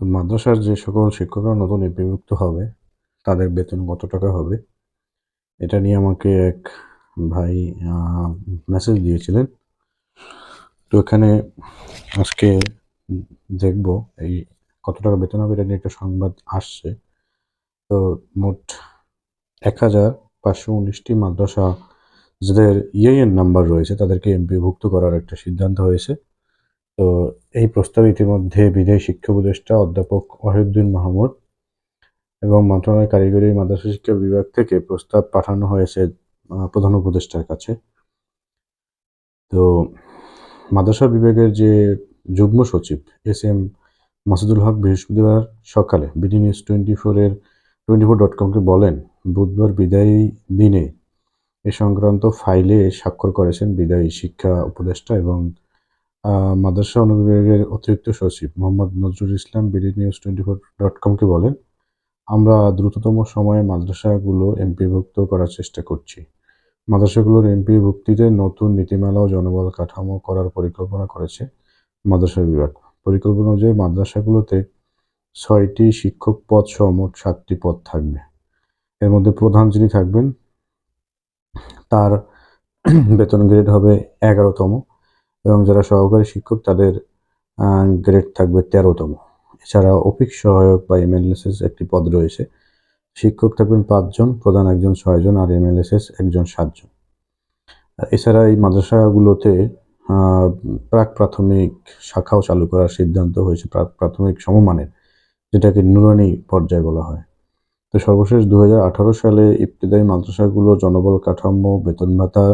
মাদ্রাসার যে সকল শিক্ষকরা নতুন এমপিভুক্ত হবে, তাদের বেতন কত টাকা হবে? এটা নিয়ে আমাকে এক ভাই মেসেজ দিয়েছিলেন। তো এখানে আজকে দেখব এই কত টাকা বেতন হবে এটা নিয়ে একটা সংবাদ আসছে। তো মোট এক হাজার পাঁচশো উনিশটি মাদ্রাসা যাদের ইএন নাম্বার রয়েছে, তাদেরকে এমপিভুক্ত করার একটা সিদ্ধান্ত হয়েছে। তো এই প্রস্তাব ইতিমধ্যে বিদায়ী শিক্ষা উপদেষ্টা অধ্যাপক ওয়াহিউদ্দিন মাহমুদ এবং মন্ত্রণালয় কারিগরি মাদ্রাসা শিক্ষা বিভাগ থেকে প্রস্তাব পাঠানো হয়েছে প্রধান উপদেষ্টার কাছে। তো মাদ্রাসা বিভাগের যে যুগ্ম সচিব এস এম মাসুদুল হক বৃহস্পতিবার সকালে বিডি নিউজ টোয়েন্টি ফোরের টোয়েন্টি ফোর ডট কমকে বলেন, বুধবার বিদায়ী দিনে এ সংক্রান্ত ফাইলে স্বাক্ষর করেছেন বিদায়ী শিক্ষা উপদেষ্টা এবং মাদ্রাসা অনুবিভাগের অতিরিক্ত সচিব Mohammad Nazrul Islam BD news twenty four dot কমকে বলেন, আমরা দ্রুততম সময়ে মাদ্রাসাগুলো এমপিভুক্ত করার চেষ্টা করছি। মাদ্রাসাগুলোর এমপিভুক্তিতে নতুন নীতিমালা ও জনবল কাঠামো করার পরিকল্পনা করেছে মাদ্রাসা বিভাগ। পরিকল্পনা অনুযায়ী মাদ্রাসাগুলোতে ছয়টি শিক্ষক পদ সহ মোট সাতটি পদ থাকবে। এর মধ্যে প্রধান যিনি থাকবেন, তার বেতন গ্রেড হবে এগারোতম। এবং যারা সহকারী শিক্ষক, তাদের গ্রেড থাকবে তেরোতম। এছাড়া অফিস সহায়ক বা এমএলএসএস একটি পদ রয়েছে। শিক্ষক থাকবেন পাঁচজন, প্রধান একজন ছয়জন, আর এমএলএসএস একজন সাতজন। এছাড়া এই মাদ্রাসাগুলোতে প্রাক প্রাথমিক শাখাও চালু করার সিদ্ধান্ত হয়েছে, প্রাক প্রাথমিক সমমানের, যেটাকে নুরানি পর্যায়ে বলা হয়। তো সর্বশেষ দু হাজার আঠারো সালে ইবতদায়ী মাদ্রাসাগুলো জনবল কাঠামো বেতন ভাতা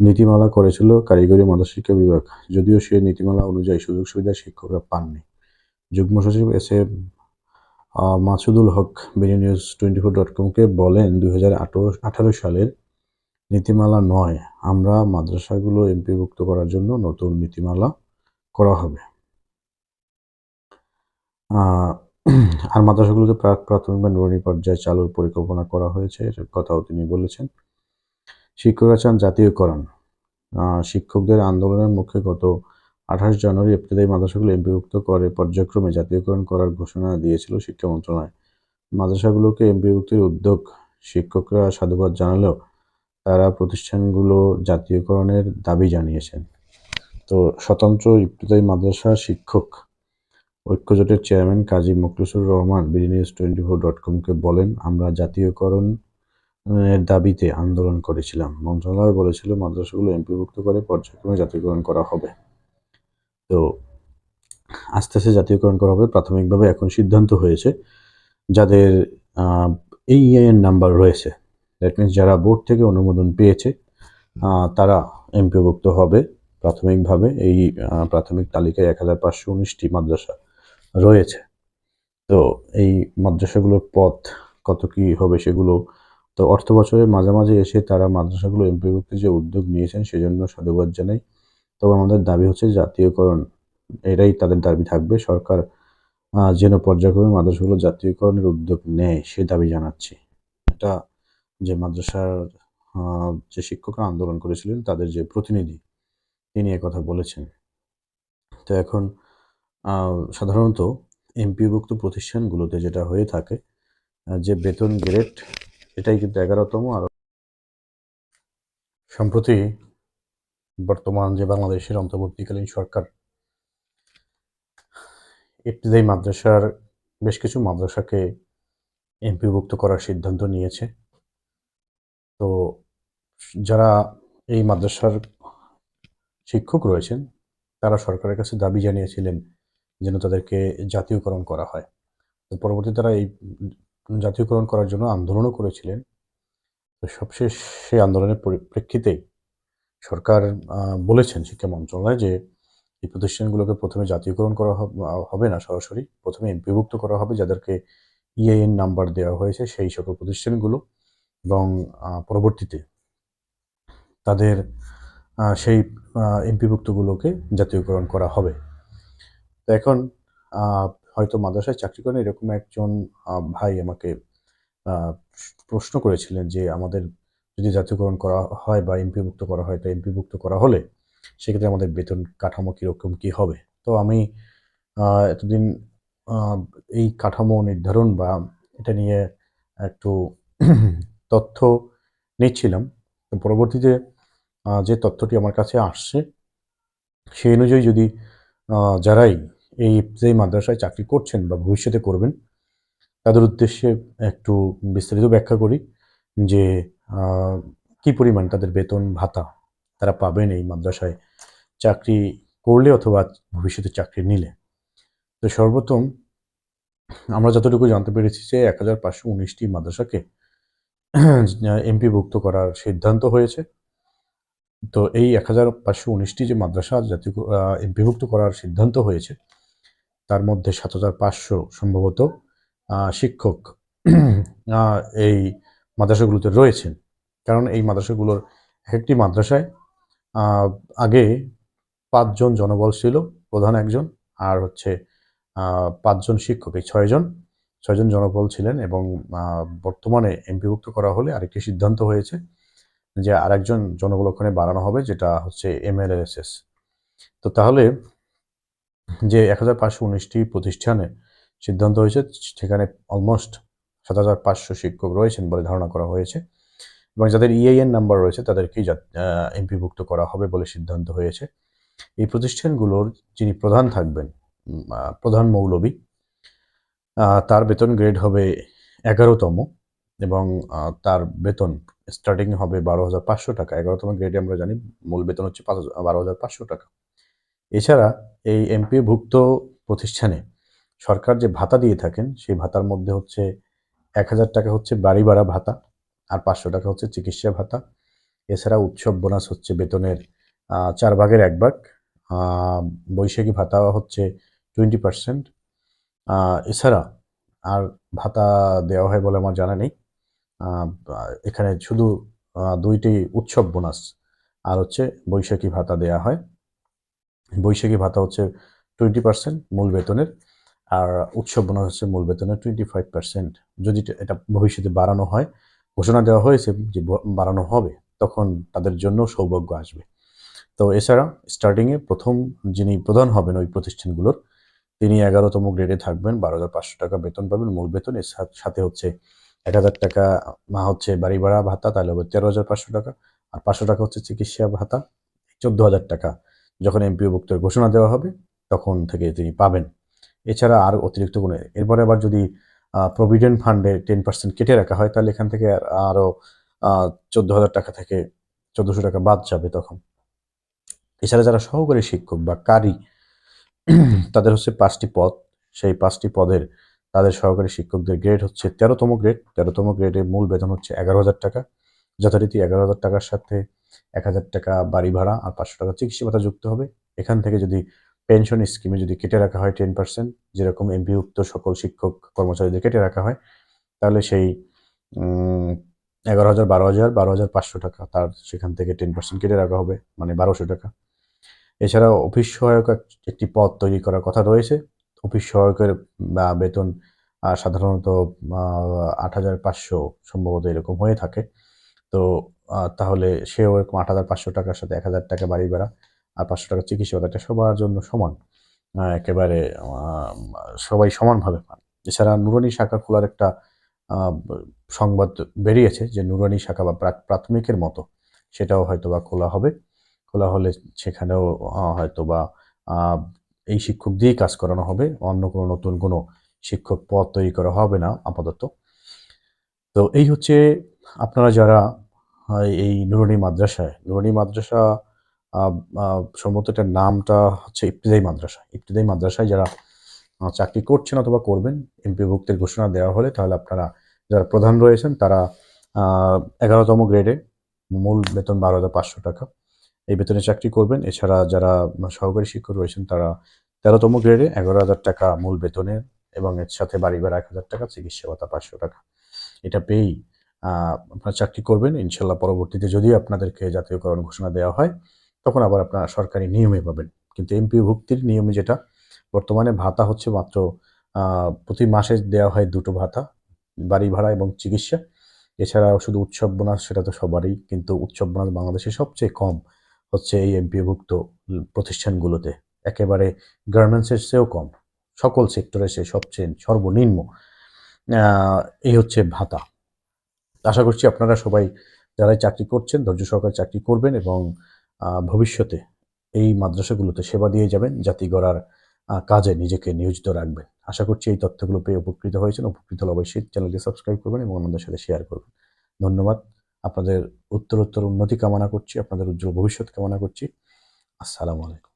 নীতিমালা করেছিল কারিগরি মাদ্রাসা শিক্ষা বিভাগ। যদিও সে নীতিমালা অনুযায়ী সুযোগ সুবিধা শিক্ষকরা পাননি। যুগ্ম সচিব S A Masudul Haque, BD news twenty four dot কমকে বলেন দুই হাজার আঠারো সালের নীতিমালা নয়। আমরা মাদ্রাসাগুলো এমপিভুক্ত করার জন্য নতুন নীতিমালা করা হবে। আর মাদ্রাসাগুলোতে প্রাক প্রাথমিক বা নুরানি পর্যায়ে চালুর পরিকল্পনা করা হয়েছে এর কথাও তিনি বলেছেন। শিক্ষকরা চান জাতীয়করণ শিক্ষকদের আন্দোলনের মুখে গত আঠাশ জানুয়ারি ইবতদায়ী মাদ্রাসাগুলো এমপিভুক্ত করে পর্যায়ক্রমে জাতীয়করণ করার ঘোষণা দিয়েছিল শিক্ষা মন্ত্রণালয়। মাদ্রাসাগুলোকে এমপিভুক্তির উদ্যোগ শিক্ষকরা সাধুবাদ জানালেও তারা প্রতিষ্ঠানগুলো জাতীয়করণের দাবি জানিয়েছেন। তো স্বতন্ত্র ইবতদায়ী মাদ্রাসা শিক্ষক ঐক্যজোটের chairman Kazi Mukhlisur Rahman BD news twenty four dot কমকে বলেন, আমরা জাতীয়করণ দাবিতে আন্দোলন করেছিলাম। মন্ত্রণালয় বলেছিল মাদ্রাসাগুলো এমপিভুক্ত করে পর্যায়ক্রমে জাতীয়করণ করা হবে। তো আস্তে আস্তে জাতীয়করণ করা হবে। প্রাথমিকভাবে এখন সিদ্ধান্ত হয়েছে যাদের এই ইআইএন নাম্বার রয়েছে। দ্যাট মিনস যারা বোর্ড থেকে অনুমোদন পেয়েছে তারা এমপিভুক্ত হবে। প্রাথমিকভাবে এই প্রাথমিক তালিকায় এক হাজার পাঁচশো উনিশটি মাদ্রাসা রয়েছে। তো এই মাদ্রাসাগুলোর পথ কত কি হবে সেগুলো তো অর্থ বছরের মাঝামাঝি এসে তারা মাদ্রাসাগুলো এমপিভুক্তির যে উদ্যোগ নিয়েছেন সেজন্য সাধুবাদ জানাই। তবে আমাদের দাবি হচ্ছে জাতীয়করণ এটাই তাদের দাবি থাকবে। সরকার যেন পর্যায়ক্রমে মাদ্রাসাগুলো জাতীয়করণের উদ্যোগ নেয়, সে দাবি জানাচ্ছি। এটা যে মাদ্রাসার যে শিক্ষকরা আন্দোলন করেছিলেন, তাদের যে প্রতিনিধি, তিনি কথা বলেছেন। তো এখন সাধারণত এমপিভুক্ত প্রতিষ্ঠানগুলোতে যেটা হয়ে থাকে যে বেতন গ্রেড এটাই কিন্তু এগারোতম আর সম্প্রতি বর্তমান যে বাংলাদেশের অন্তর্বর্তীকালীন সরকার ইবতদায়ী মাদ্রাসার বেশ কিছু মাদ্রাসাকে এমপিভুক্ত করার সিদ্ধান্ত নিয়েছে। তো যারা এই মাদ্রাসার শিক্ষক রয়েছেন, তারা সরকারের কাছে দাবি জানিয়েছিলেন যেন তাদেরকে জাতীয়করণ করা হয়। পরবর্তী তারা এই জাতীয়করণ করার জন্য আন্দোলনও করেছিলেন। তো সবশেষ সেই আন্দোলনের পরিপ্রেক্ষিতেই সরকার বলেছেন শিক্ষা মন্ত্রণালয় যে এই প্রতিষ্ঠানগুলোকে প্রথমে জাতীয়করণ করা হবে না সরাসরি, প্রথমে এমপিভুক্ত করা হবে যাদেরকে ইএএন নাম্বার দেওয়া হয়েছে সেই সকল প্রতিষ্ঠানগুলো এবং পরবর্তীতে তাদের সেই এমপিভুক্তগুলোকে জাতীয়করণ করা হবে। তো এখন হয়তো মাদ্রাসায় চাকরি করেন। এরকম একজন ভাই আমাকে প্রশ্ন করেছিলেন যে আমাদের যদি জাতীয়করণ করা হয় বা এমপিভুক্ত করা হয়, তো এমপিভুক্ত করা হলে সেক্ষেত্রে আমাদের বেতন কাঠামো কীরকম, কী হবে? তো আমি এতদিন এই কাঠামো নির্ধারণ বা এটা নিয়ে একটু তথ্য নিচ্ছিলাম। পরবর্তীতে যে তথ্যটি আমার কাছে আসছে সেই অনুযায়ী যদি যারাই এই যেই মাদ্রাসায় চাকরি করছেন বা ভবিষ্যতে করবেন, তাদের উদ্দেশ্যে একটু বিস্তারিত ব্যাখ্যা করি যে কি পরিমাণ তাদের বেতন, ভাতা তারা পাবেন এই মাদ্রাসায় চাকরি করলে অথবা ভবিষ্যতে চাকরি নিলে। তো সর্বপ্রথম আমরা যতটুকু জানতে পেরেছি যে এক হাজার পাঁচশো উনিশটি মাদ্রাসাকে এমপিভুক্ত করার সিদ্ধান্ত হয়েছে। তো এই এক হাজার পাঁচশো উনিশটি যে মাদ্রাসা জাতীয় এমপিভুক্ত করার সিদ্ধান্ত হয়েছে তার মধ্যে সাত হাজার পাঁচশো সম্ভবত শিক্ষক এই মাদ্রাসাগুলোতে রয়েছেন। কারণ এই মাদ্রাসাগুলোর একটি মাদ্রাসায় আগে পাঁচজন জনবল ছিল, প্রধান একজন আর হচ্ছে পাঁচজন শিক্ষক, এই ছয়জন। ছয়জন জনবল ছিলেন এবং বর্তমানে এমপিভুক্ত করা হলে আরেকটি সিদ্ধান্ত হয়েছে যে আরেকজন জনবল ওখানে বাড়ানো হবে, যেটা হচ্ছে এমএলএসএস তো তাহলে যে এক হাজার পাঁচশো উনিশটি প্রতিষ্ঠানে সিদ্ধান্ত হয়েছে, সেখানে অলমোস্ট সাত হাজার পাঁচশো শিক্ষক রয়েছেন বলে ধারণা করা হয়েছে এবং যাদের ইআইএন নাম্বার রয়েছে, তাদেরকেই এমপিভুক্ত করা হবে বলে সিদ্ধান্ত হয়েছে। এই প্রতিষ্ঠানগুলোর যিনি প্রধান থাকবেন প্রধান মৌলবী তার বেতন গ্রেড হবে এগারোতম এবং তার বেতন স্টার্টিং হবে বারো হাজার পাঁচশো টাকা। এগারোতম গ্রেডে আমরা জানি, মূল বেতন হচ্ছে পাঁচ বারো হাজার পাঁচশো টাকা। এছাড়া এই এমপিভুক্ত প্রতিষ্ঠানে সরকার যে ভাতা দিয়ে থাকেন, সেই ভাতার মধ্যে হচ্ছে এক হাজার টাকা হচ্ছে বাড়ি ভাড়া ভাতা আর পাঁচশো টাকা হচ্ছে চিকিৎসা ভাতা। এছাড়া উৎসব বোনাস হচ্ছে বেতনের চার ভাগের এক ভাগ। বৈশাখী ভাতা হচ্ছে টোয়েন্টি পার্সেন্ট। এছাড়া আর ভাতা দেওয়া হয় বলে আমার জানা নেই। এখানে শুধু দুইটি উৎসব বোনাস আর হচ্ছে বৈশাখী ভাতা দেওয়া হয়। বৈশাখী ভাতা হচ্ছে টোয়েন্টি পার্সেন্ট মূল বেতনের, আর উৎসব বোনাস হচ্ছে মূল বেতনের টোয়েন্টি ফাইভ পার্সেন্ট যদি এটা ভবিষ্যতে বাড়ানো হয়, ঘোষণা দেওয়া হয়েছে যে বাড়ানো হবে, তখন তাদের জন্য সৌভাগ্য আসবে। তো এছাড়া স্টার্টিংয়ে প্রথম যিনি প্রধান হবেন ওই প্রতিষ্ঠানগুলোর, তিনি এগারোতম গ্রেডে থাকবেন, বারো হাজার পাঁচশো টাকা বেতন পাবেন, মূল বেতন, এর সাথে হচ্ছে এক হাজার টাকা মা হচ্ছে বাড়ি ভাড়া ভাতা, তাহলে হবে তেরো হাজার পাঁচশো টাকা, আর পাঁচশো টাকা হচ্ছে চিকিৎসা ভাতা, চোদ্দ হাজার টাকা যখন এমপিও এমপিওভুক্তের ঘোষণা দেওয়া হবে, তখন থেকে তিনি পাবেন। এছাড়া আর অতিরিক্ত কোনো এরপরে আবার যদি প্রভিডেন্ট ফান্ডে টেন পার্সেন্ট কেটে রাখা হয়, তাহলে এখান থেকে আর- আরও চোদ্দ হাজার টাকা থেকে চোদ্দোশো টাকা বাদ যাবে তখন। এছাড়া যারা সহকারী শিক্ষক বা কারি, তাদের হচ্ছে পাঁচটি পদ। সেই পাঁচটি পদের তাদের সহকারী শিক্ষকদের গ্রেড হচ্ছে তেরোতম গ্রেড তেরোতম গ্রেডের মূল বেতন হচ্ছে এগারো হাজার টাকা। যথারীতি এগারো হাজার টাকার সাথে এক হাজার টাকা বাড়ি ভাড়া আর পাঁচশো টাকা চিকিৎসা ভাতা যুক্ত হবে। এখান থেকে যদি পেনশন স্কিমে যদি কেটে রাখা হয় টেন পার্সেন্ট, যেরকম এমপিভুক্ত সকল শিক্ষক কর্মচারীদের কেটে রাখা হয়, তাহলে সেই এগারো হাজার, বারো হাজার বারো হাজার পাঁচশো টাকা তার সেখান থেকে টেন পার্সেন্ট কেটে রাখা হবে মানে বারোশো টাকা। এছাড়াও অফিস সহায়ক একটি পদ তৈরি করার কথা রয়েছে। অফিস সহায়কের বেতন সাধারণত আট হাজার পাঁচশো সম্ভবত এরকম হয়ে থাকে। তো তাহলে সেও এরকম আট হাজার পাঁচশো টাকার সাথে এক হাজার টাকা বাড়ি ভাড়া আর পাঁচশো টাকা চিকিৎসা এটা সবার জন্য সমান। একেবারে সবাই সমানভাবে পান। এছাড়া নুরানি শাখা খোলার একটা সংবাদ বেরিয়েছে যে নুরানি শাখা বা প্রা- প্রাথমিকের মতো সেটাও হয়তো বা খোলা হবে। খোলা হলে সেখানেও হয়তো বা এই শিক্ষক দিয়েই কাজ করানো হবে। অন্য কোনো নতুন কোনো শিক্ষক পদ তৈরি করা হবে না, আপাতত। তো এই হচ্ছে, আপনারা যারা আহ, এই নুরানি মাদ্রাসায়। নুরানি মাদ্রাসা সম্ভবত এটার নামটা হচ্ছে ইবতিদাই মাদ্রাসা। ইবতিদাই মাদ্রাসায় যারা চাকরি করছেন অথবা করবেন এমপিভুক্তের ঘোষণা দেওয়া হলে তাহলে আপনারা যারা প্রধান রয়েছেন তারা এগারোতম গ্রেডে মূল বেতন বারো হাজার পাঁচশো টাকা। এই বেতনে চাকরি করবেন। এছাড়া যারা সহকারী শিক্ষক রয়েছেন তারা তেরোতম গ্রেডে এগারো হাজার টাকা মূল বেতনের এবং এর সাথে বাড়ি ভাড়া এক হাজার টাকা চিকিৎসা ভাতা পাঁচশো টাকা। এটা পেয়েই আপনারা চাকরি করবেন, ইনশাল্লাহ পরবর্তীতে যদি আপনাদেরকে জাতীয়করণ ঘোষণা দেওয়া হয়, তখন আবার আপনারা সরকারি নিয়মে পাবেন। কিন্তু এমপি ভুক্তির নিয়মে যেটা, বর্তমানে ভাতা হচ্ছে মাত্র প্রতি মাসে দেওয়া হয় দুটো ভাতা, বাড়ি ভাড়া এবং চিকিৎসা। এছাড়াও শুধু উৎসব বোনাস, সেটা তো সবারই, কিন্তু উৎসব বোনাস বাংলাদেশে সবচেয়ে কম হচ্ছে এই এমপিভুক্ত প্রতিষ্ঠানগুলোতে। একেবারে গার্মেন্টসের চেয়েও কম। সকল সেক্টরে সে সবচেয়ে সর্বনিম্ন এই হচ্ছে ভাতা। আশা করছি আপনারা সবাই যারাই চাকরি করছেন, ধৈর্য সহকারে চাকরি করবেন এবং ভবিষ্যতে এই মাদ্রাসাগুলোতে সেবা দিয়ে যাবেন জাতি গড়ার কাজে নিজেকে নিয়োজিত রাখবেন। আশা করছি এই তথ্যগুলো পেয়ে উপকৃত হয়েছেন। উপকৃত হলে অবশ্যই চ্যানেলটি সাবস্ক্রাইব করবেন এবং অন্যদের সাথে শেয়ার করবেন। ধন্যবাদ। আপনাদের উত্তরোত্তর উন্নতি কামনা করছি, আপনাদের উজ্জ্বল ভবিষ্যৎ কামনা করছি। আসসালামু আলাইকুম।